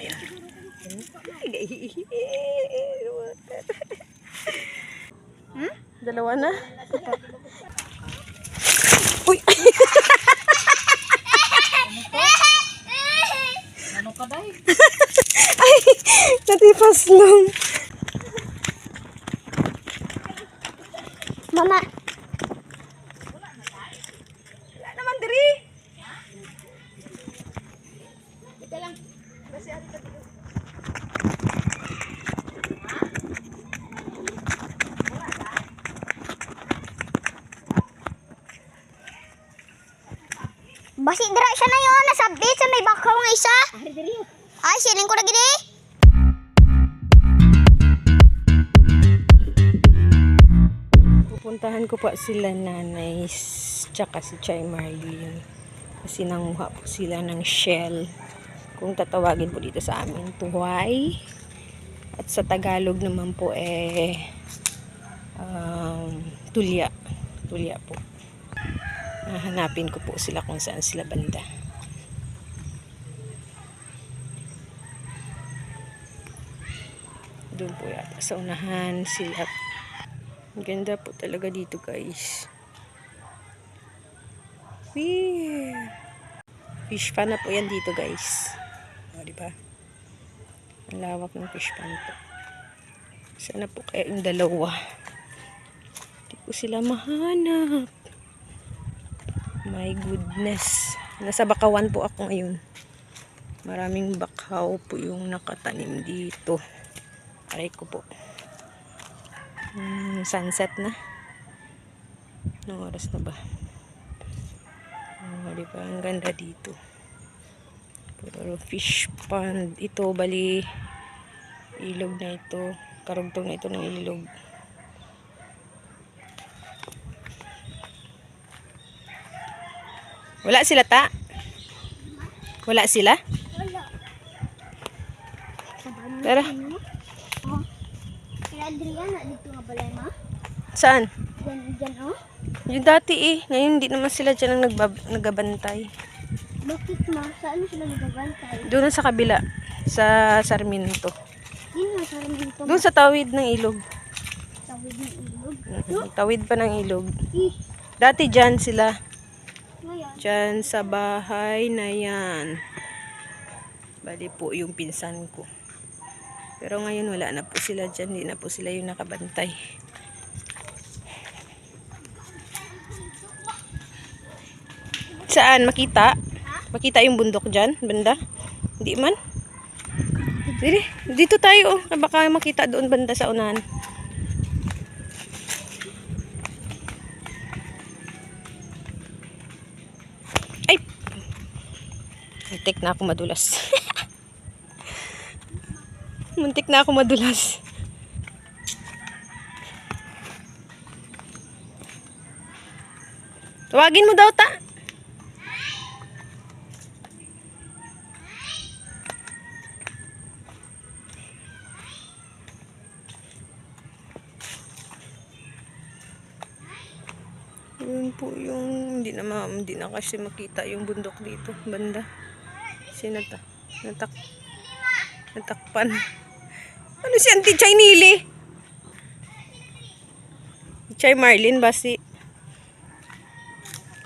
Ayan. Hmm? Dalawa na? Uy! Ano ka day? Ay! Natipas lang. Mama, Wala naman diri. Basi dira siya na yun. Nasabit sa may bakaw nga isa. Ay, siling ko na gini. Pupuntahan ko pa sila nanay tsaka si Chai Marlene. Kasi nanguha po sila ng shell. Kung tatawagin po dito sa amin, tuway. At sa Tagalog naman po eh um, tulya. Tulya po. Hahanapin ko po sila kung saan sila banda. Doon po yata sa unahan sila ganda po talaga dito guys. Wee! Fish pan na po yan dito guys. O, di ba? Ang lawak ng fish pan po. Sana po kaya yung dalawa. Hindi ko sila mahanap. My goodness. Nasa bakawan po ako ngayon. Maraming bakaw po yung nakatanim dito. Aray ko po. Hmm, sunset na. Anong oras na ba? Oh, di ba? Ang ganda dito. Puro fish pond. Ito, bali, ilog na ito. Karugtong na ito ng ilog. Wala sila ta? Wala sila? Wala. Tara. Oh. Kaya Adriana, dito nga pala ma. Saan? Diyan, diyan oh. Yung dati eh. Ngayon hindi naman sila dyan ang nagbab- nagabantay. Bakit ma? Saan sila nagagantay? Doon na sa kabila. Sa Sarmiento. Yun nga, sarang dito. Doon sa tawid ng ilog. Tawid ng ilog. Mhm, Tawid pa ng ilog. Dati dyan sila. ngayon. Dyan sa bahay na yan. Bali po yung pinsan ko. Pero ngayon wala na po sila dyan. Hindi na po sila yung nakabantay. Saan? Makita? Makita yung bundok dyan? Banda? Hindi man? Dito, dito tayo. oh. Baka makita doon banda sa unahan. Ay! Muntik na ako madulas. Muntik na ako madulas. Tawagin mo daw ta. Yun po yung hindi na ma, hindi na kasi makita yung bundok dito banda. Sinata. Natak natakpan. Ano si Auntie Chay Nili? Chay Marlin basi.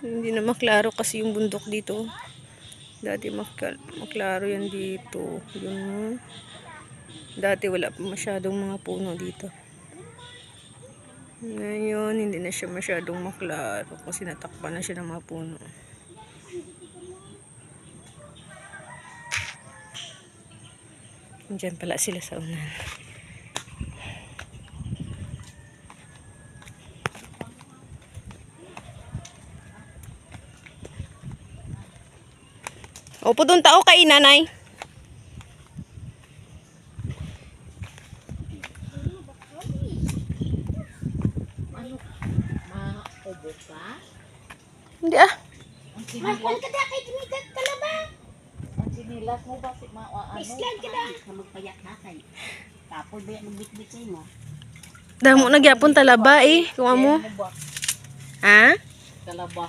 Hindi na maklaro kasi yung bundok dito. Dati makal maklaro yan dito. Yun. Dati wala pa masyadong mga puno dito. Ngayon, hindi na siya masyadong maklaro kasi natakpan na siya ng mga puno. Diyan pala sila sa unan. Opo doon tao kay nanay. Ma-ubo ka? Hindi ah. Ang Ma, sinilas, wala ka da kay tinigat ka na ba? ang sinilas mo ba si ma ano? Islan ka da. Sa magpayak nakay. Tapos ba magbitbit sa imo? Damo nagyapon talaba eh. Kuha mo. Ano ba? Ha? Talaba.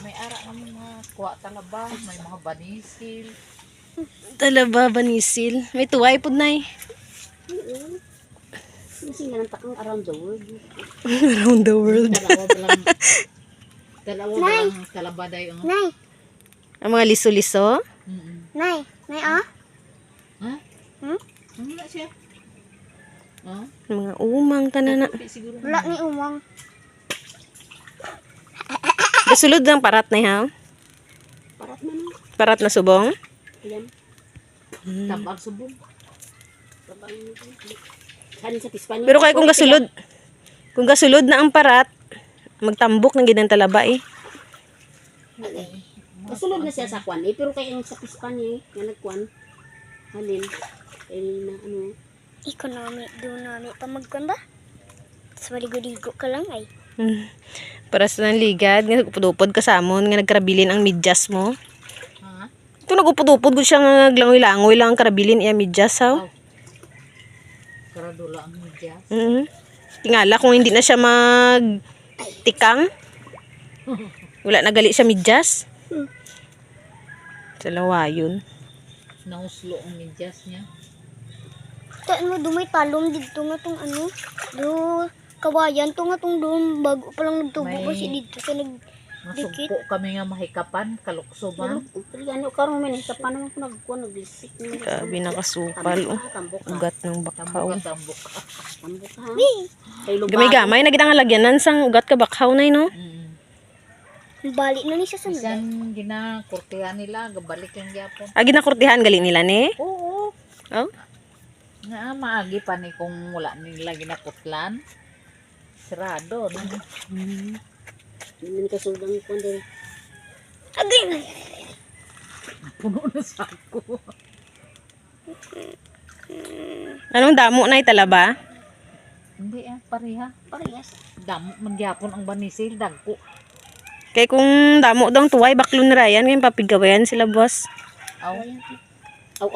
May ara naman mga kuha talaba, may mga banisil. Talaba, banisil. May tuway po na Kasi nga takang around the world. Around the world. Dalawa lang. Dalawa pa lang kalabaday ang. Nay, Ang mga liso-liso. Nay, nay ah. Ha? Hmm? Ano na siya? Ha? Ang mga umang siguro. Wala ni umang. Gasulod ng parat na ha. Parat na no. Parat na subong. Ayan. Tabang subong. Tabang pispan Pero kaya kung gasulod, kung gasulod na ang parat, magtambok ng ginang talaba eh. Kasunod na siya sa kwan eh. Pero kaya yung sa pispan eh. Nga nagkwan. Halin. Eh na ano. Economic, doon namin pa magkwan ba? Tapos maligo-ligo ka lang ay. Hmm. Para sa ligad, nga nagupod-upod ka sa amon, nga nagkarabilin ang midyas mo. Ha? Ito nagupod-upod ko siya nga naglangoy-langoy lang ang karabilin iya midyas ha. Karadula ang media. Mm Tingala kung hindi na siya mag tikang. Wala na gali siya midyas. Sa lawayon. Nahuslo ang medyas niya. Taan mo, dumay talong dito nga tong ano. Do, kawayan to nga tong doon bago pa lang nagtubo May- pa si dito sa nag... Masugpo kami nga mahikapan. Kalukso ba? Ano karon man sa paano ko nagkwan naglisik. Grabe nakasupal. Oh. Ka. Ugat ng bakhaw. Tambok tambok. Tambok ka. Gamay-gamay na gidang lagyanan sang ugat ka bakhaw na no. Mm. Balik na ni siya sa nag... Bisan ginakurtihan nila, gabalik yung gyapon. Agi na kurtihan gali nila ni. Oo. Oh. Nga maagi pa ni kung wala nila ginaputlan. Sarado. No? Hindi ka sugang kwan din. Agay na. Puno na sa ako. Anong damo na italaba? Hindi ah, pareha. Parehas. Damo man gyapon ang banisil, dagko. Kay kung damo dong tuway baklon rayan ngayon papigawayan sila boss. Aw, Aw,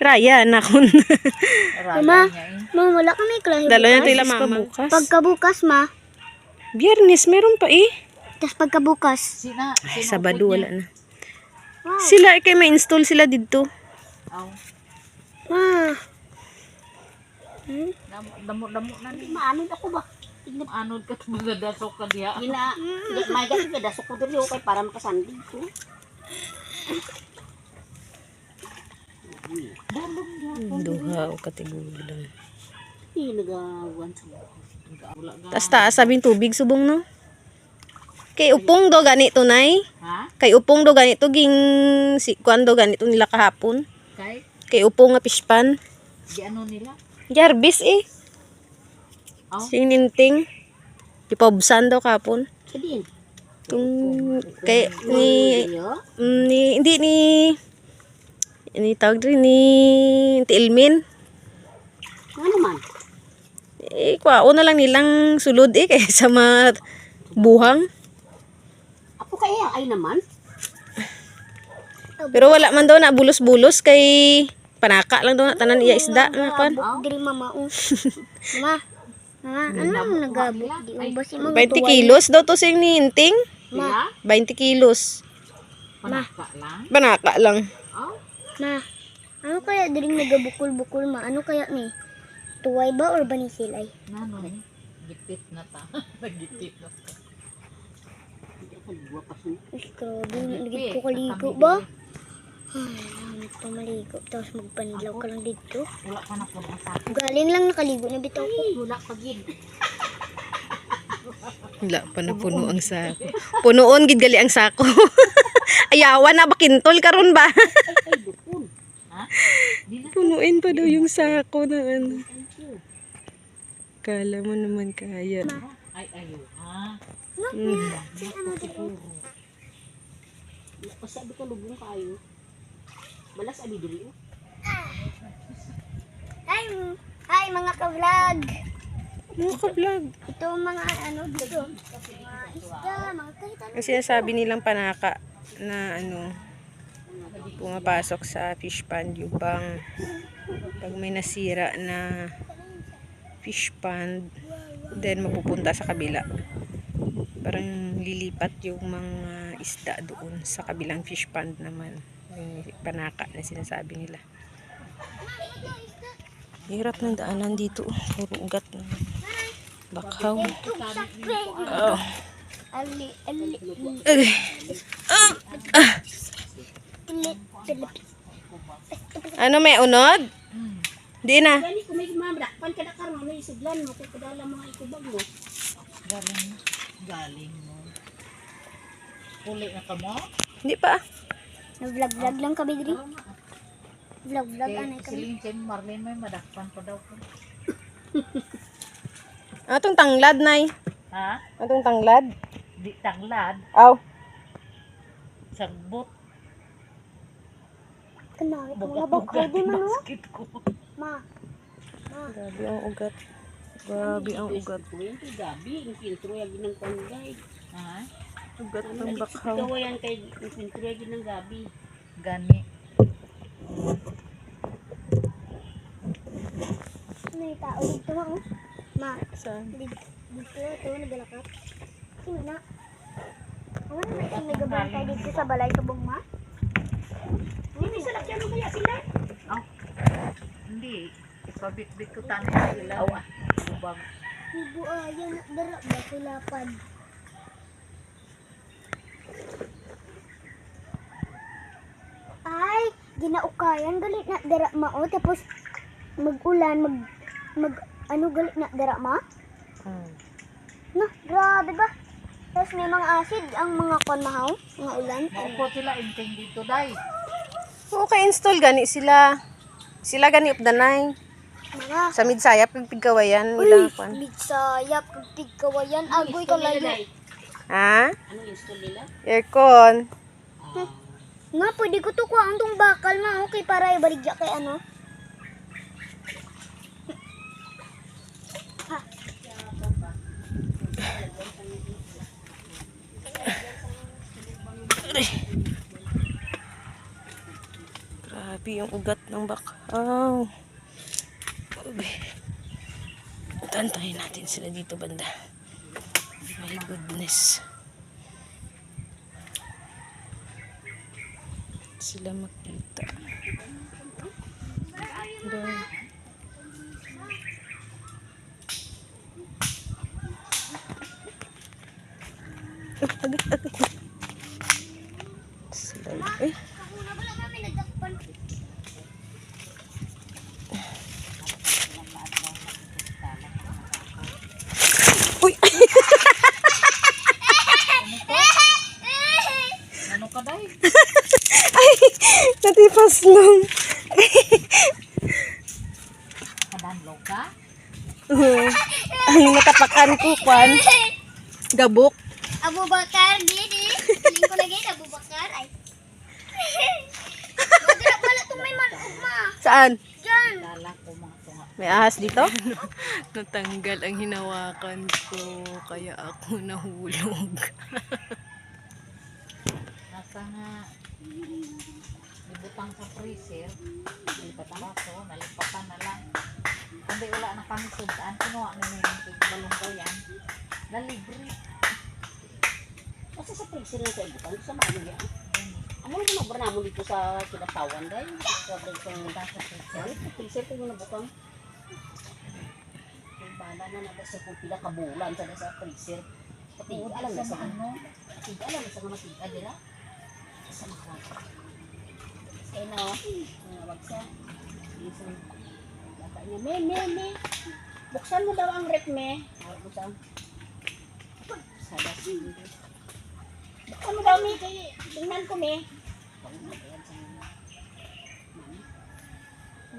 Raya na kun. raya niya eh. Ma, wala kami klase Dalo na tila mama. Bukas. Pagkabukas, ma. Biyernes meron pa eh. Tapos pagkabukas. Sina, Ay, sina Sabado wala na. Wow. Sila eh, kay may install sila dito. Aw, Ma. damo damo damo na ni. maanod ako ba? Anod ka mga dasok ka diha. Gina, mm. may gas ka dasok ko diri okay para makasandi ko. Duha o katigulan. Hindi nagawan sa Wala ga. Tas taas sabing tubig subong no. Kay upong do gani tunay. Ha? Kay upong do ganito ging si kuan do ganito nila kahapon. Kay Kay upong nga pispan. di ano nila? Jarbis eh. Aw, Sininting. Ipobsan daw kapon. Tung kay ni mm, ni hindi ni ni tawag din ni Auntie Ilmin. Ano man? Eh, kwao na lang nilang sulod eh, kaysa ma buhang. Apo kaya ay naman. Pero wala man daw na bulos-bulos kay panaka lang daw na tanan iya isda nga pan. Diri mama. oh. Mama. Mama, ano ang nagabot? Di mo si mga 20 kilos daw to sing ninting. sila? 20 kilos. Panaka lang. Panaka lang. Ma, ano kaya diring nagabukol-bukol ma? Ano kaya ni? Tuway ba or banisil ay? nano ni? Gipit na ta. Nagipit na ta. Uy, grabe. Nagit ko kaligo ba? Ay, naman pa maligo. Tapos magpanlaw ka lang dito. Wala pa na po ang sa Galing lang nakaligo na bitaw ko. Wala pa gid. Wala pa na puno ang sako. Punoon gid gali ang sako. Ayawan na bakintol karon ba? Ay, dukon. Ha? Di na. Punuin pa daw yung sako na ano. Kala mo naman kaya. Ay, ayo. Ha? Mm. Pasabi ka lubong kayo. Balas abi diri. oh. Hi, hi mga ka-vlog. Mga ka-vlog. Ito mga ano dito. Mga isda, mga kahit ano. Ang sinasabi nilang panaka na ano pumapasok sa fish pond yung bang pag may nasira na fish pond then mapupunta sa kabila parang lilipat yung mga isda doon sa kabilang fish pond naman Yung panaka na sinasabi nila. Hirap ng daanan dito. Puro ugat. Bakhaw. Oh. Ali, ali, pilit. Ano may unod? Di na. Gani kung may mamadakpan ka na karon may sudlan mo kay kadala mga ikubag mo. Galing, galing mo. Uli na ka mo? Hindi pa. Nag-vlog-vlog lang kami diri. Vlog-vlog Kay anay kami. siling Chen Marlene may madakpan pa daw ko. Atong tanglad, Nay. Ha? Atong tanglad. Di tanglad, Aw. sagbot, Ang bugat labag ko di man oh. ko. Ma, Grabe ang ugat. Grabe ang ugat. Gabi, yung pintro yung ginang panggay. Ha? Ugat ng na bakhaw. Ikaw yan kay yung ginang gabi. Gani. may tao dito ma oh. Ma, Saan? dito, dito, ito, nagalakap. Sino na? Ano na may may gabantay dito sa balay sa bong ma? Hindi sa lakyan mo kaya sila. Hindi. Ipabit-bit ko tani sa sila. Awa. Ubang. Ibu ayan, dara ba kulapan? Ay, ginaukayan galit na dara ma oh. Tapos mag-ulan, mag mag ano galit na dara ma? Hmm. No, grabe ba? Tapos may mga acid ang mga kon mahaw, mga ulan. Maupo sila inting dito, day. Okay, install gani sila. Sila gani updanay. Mga Sa midsayap, pagpigawayan Uy, nila. kwan. bigsayap, pigkawayan, agoy ka layo. Ha? Ano install nila? Aircon. Nga, pwede ko to kuha ang tong bakal na, okay, para ibaligya kay ano. Ha. Grabe yung ugat ng bakhaw. Grabe. Tantayin natin sila dito banda. My goodness. Sila makita. Grabe. Ay, agad, agad. Sila, eh. Una wala kami nagtakpan. Uy! Ano ka, day? Ay! Natipas lang. Kadanlog ka? Ang natapakan ko, kwan. Gabok. Abu Bakar, didi. Piling ko lagi, Abu Bakar. Ay. Wala pala itong may manok, ma. Saan? Diyan. May ahas dito? Natanggal ang hinawakan ko, kaya ako nahulog. Nasa nga, ibutang sa freezer, nalipatan ako, nalipatan na lang. Hindi wala na kami sudaan, kinuha na yung balong yan. Nalibre. Kasi sa freezer na sa ibutan, sa mga yan. Amo na mo na mo dito sa kinatawan dai. Sa freezer na sa freezer. Sa freezer ko na butang. Yung bala na na sa kung pila ka bulan sa sa freezer. Pati alam na sa ano, Pati alam na sa mga matiga dira. Sa mga. Kaya na, uh, wag sa isang bata niya, me, me, me. Buksan mo daw ang rep, me. Ah, Buksan. Sada Buksan mo daw, me. Tingnan ko, me.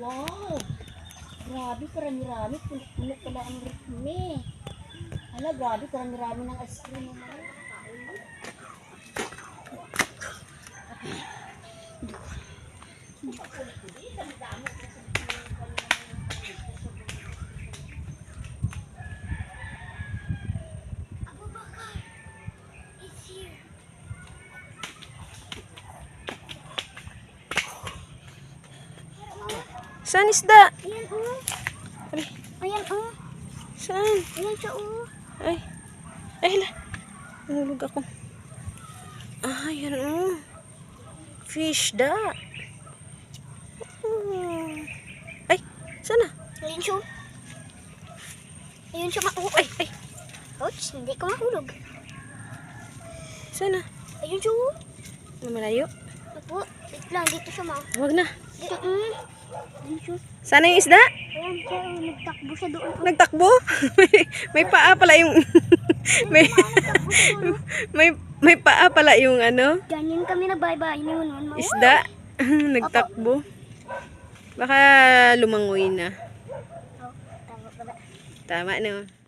Wow! Grabe, karami-rami. Puno-puno pala ang rep, me. Hala, grabe, karami-rami ng ice cream. mo. Abu Saan isda? Ayan, oh. Ay, Ayan, oh. saan? Ayan siya, oh. Ay, ay la. Nahulog ako. Ah, yan oh. Fish da. Oh. Ay, sana? Ayun siya. Ayun siya mahulog. Ay, ay, Ouch, hindi ka mahulog. sana? Ayun siya. Na malayo? Ako, wait lang, dito siya ma. Huwag na. Sana yung isda? Nagtakbo siya doon. Nagtakbo? may, may paa pala yung... may, may, may paa pala yung ano? Ganyan kami na bye-bye. Isda? Nagtakbo. Baka lumangoy na. Oh, tama. Tama no.